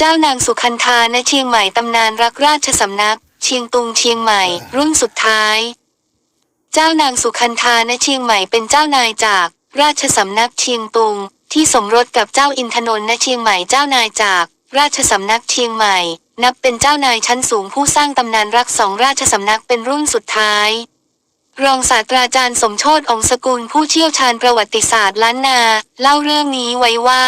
เจ้านางสุขันธาณเชียงใหม่ตำนานรักราชสำนัก เชียงตุงเชียงใหม่ รุ่นสุดท้าย เจ้านางสุขันธาณเชียงใหม่เป็นเจ้านายจาก ราชสำนักเชียงตุง ที่สมรสกับเจ้าอินทนนท์ณเชียงใหม่เจ้านายจาก ราชสำนักเชียงใหม่ นับเป็นเจ้านายชั้นสูงผู้สร้างตำนานรักสองราชสำนักเป็นรุ่นสุดท้าย รองศาสตราจารย์สมโชติองสกุลผู้เชี่ยวชาญประวัติศาสตร์ล้านนา เล่าเรื่องนี้ไว้ว่า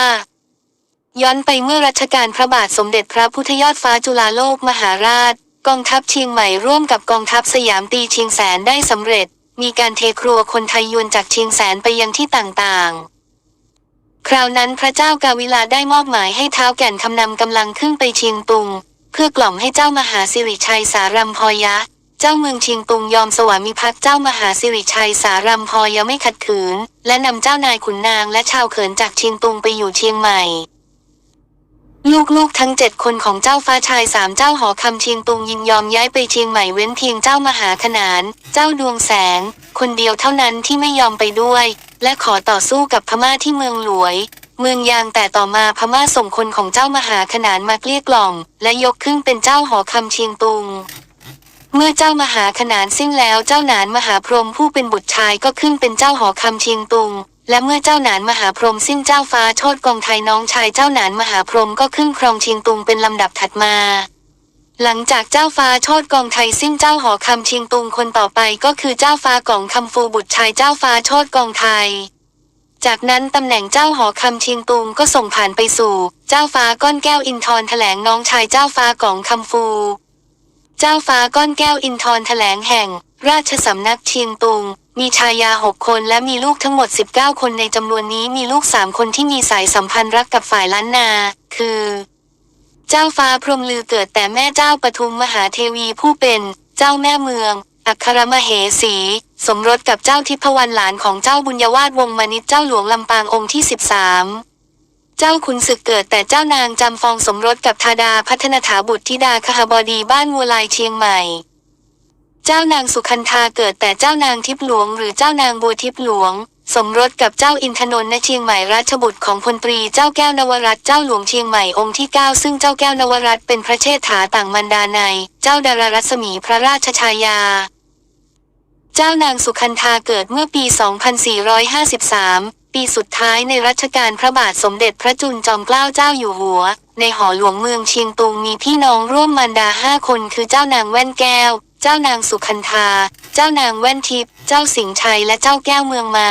ย้อนไปเมื่อรัชกาลพระบาทสมเด็จพระพุทธยอดฟ้าจุฬาโลกมหาราช กองทัพเชียงใหม่ร่วมกับกองทัพสยามตีเชียงแสนได้สำเร็จ มีการเทครัวคนไทยยวนจากเชียงแสนไปยังที่ต่างๆ คราวนั้นพระเจ้ากาวิลาได้มอบหมายให้เท้าวแก่นคำนำกำลังขึ้นไปเชียงตุง เพื่อกล่อมให้เจ้ามหาสิริชัยสารัมพอยะ เจ้าเมืองเชียงตุงยอมสวามิภักดิ์เจ้ามหาสิริชัยสารัมพอยะไม่ขัดขืน และนำเจ้านายขุนนางและชาวเขินจากเชียงตุงไปอยู่เชียงใหม่ ลูกๆทั้งเจ็ดคนของเจ้าฟ้าชายสามเจ้าหอคำเชียงตุงยินยอมย้ายไปเชียงใหม่เว้นเพียงเจ้ามหาขนาน เจ้าดวงแสง คนเดียวเท่านั้นที่ไม่ยอมไปด้วย และขอต่อสู้กับพม่าที่เมืองหลวย เมืองยางแต่ต่อมาพม่าส่งคนของเจ้ามหาขนานมาเกลี้ยกล่อมและยกขึ้นเป็นเจ้าหอคำเชียงตุง เมื่อเจ้ามหาขนานสิ้นแล้วเจ้าหนานมหาพรหมผู้เป็นบุตรชายก็ขึ้นเป็นเจ้าหอคำเชียงตุง และเมื่อเจ้าหนานมหาพรหมสิ้นเจ้าฟ้าโชดกองไทยน้องชายเจ้าหนานมหาพรหมก็ขึ้นครองชียงตุงเป็นลำดับถัดมา หลังจากเจ้าฟ้าโชดกองไทยสิ้นเจ้าหอคำชียงตุงคนต่อไปก็คือเจ้าฟ้ากองคำฟูบุตรชายเจ้าฟ้าโชดกองไทย จากนั้นตำแหน่งเจ้าหอคำชียงตุงก็ส่งผ่านไปสู่ เจ้าฟ้าก้อนแก้วอินทร์แถลงน้องชายเจ้าฟ้ากองคำฟู เจ้าฟ้าก้อนแก้วอินทร์แถลงแห่ง ราชสำนักชียงตุง มีชายาหกคนและมีลูกทั้งหมด 19 คนในจำนวนนี้มีลูกสามคนที่มีสายสัมพันธ์รักกับฝ่ายล้านนา คือ เจ้าฟ้าพรหมลือเกิดแต่แม่เจ้าปทุมมหาเทวีผู้เป็น เจ้าแม่เมือง อัครมเหสี สมรสกับเจ้าทิพวรรณหลานของเจ้าบุญยวาสวงศ์มณิตเจ้าหลวงลำปางองค์ที่ 13เจ้าขุนศึกเกิดแต่เจ้านางจำฟองสมรสกับธาดาพัฒนถาบุตรธิดาคหบดีบ้านวัวลายเชียงใหม่ เจ้านางสุคันธาเกิดแต่เจ้านางทิพหลวง หรือเจ้านางบัวทิพหลวง สมรสกับเจ้าอินทนนท์ณเชียงใหม่ราชบุตรของพลตรีเจ้าแก้วนวรัตเจ้าหลวงเชียงใหม่องค์ที่ 9 ซึ่งเจ้าแก้วนวรัตเป็นพระเชษฐาต่างมันดาใน เจ้าดารารัศมีพระราชชายาเจ้านางสุคันธาเกิดเมื่อปี 2453 ปีสุดท้ายในรัชกาลพระบาทสมเด็จพระจุลจอมเกล้าเจ้าอยู่หัว ในหอหลวงเมืองเชียงตุงมีพี่น้องร่วมมารดาห้าคนคือเจ้านางแว่นแก้ว เจ้านางสุคันธา เจ้านางแว่นทิพย์ เจ้าสิงห์ชัยและเจ้าแก้วเมืองมา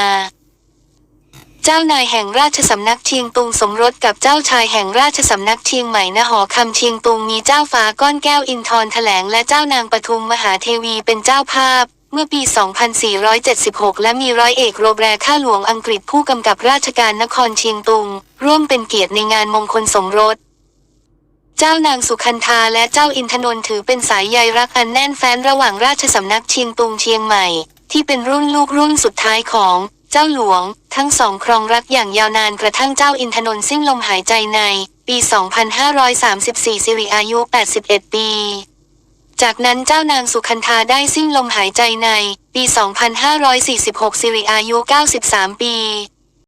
เจ้านายแห่งราชสำนักเชียงตุงสมรสกับเจ้าชายแห่งราชสำนักเชียงใหม่ณหอคำเชียงตุงมีเจ้าฟ้าก้อนแก้วอินทร์แถลงและเจ้านางปทุมมหาเทวีเป็นเจ้าภาพเมื่อปี 2476 และมีร้อยเอกโรแบร์ข้าหลวงอังกฤษผู้กำกับราชการนครเชียงตุง ร่วมเป็นเกียรติในงานมงคลสมรส จ้านางสุคันธาและเจ้าอินทนนท์ถือเป็นสายใยรักอันแน่นแฟ้นระหว่างราชสำนักเชียงตุงเชียงใหม่ ที่เป็นรุ่นลูกรุ่นสุดท้ายของ เจ้าหลวง ทั้งสองครองรักอย่างยาวนานกระทั่งเจ้าอินทนนท์สิ้นลมหายใจใน ปี 2534 สิริอายุ 81 ปี จากนั้นเจ้านางสุคันธาได้สิ้นลมหายใจใน ปี 2546 สิริอายุ 93 ปี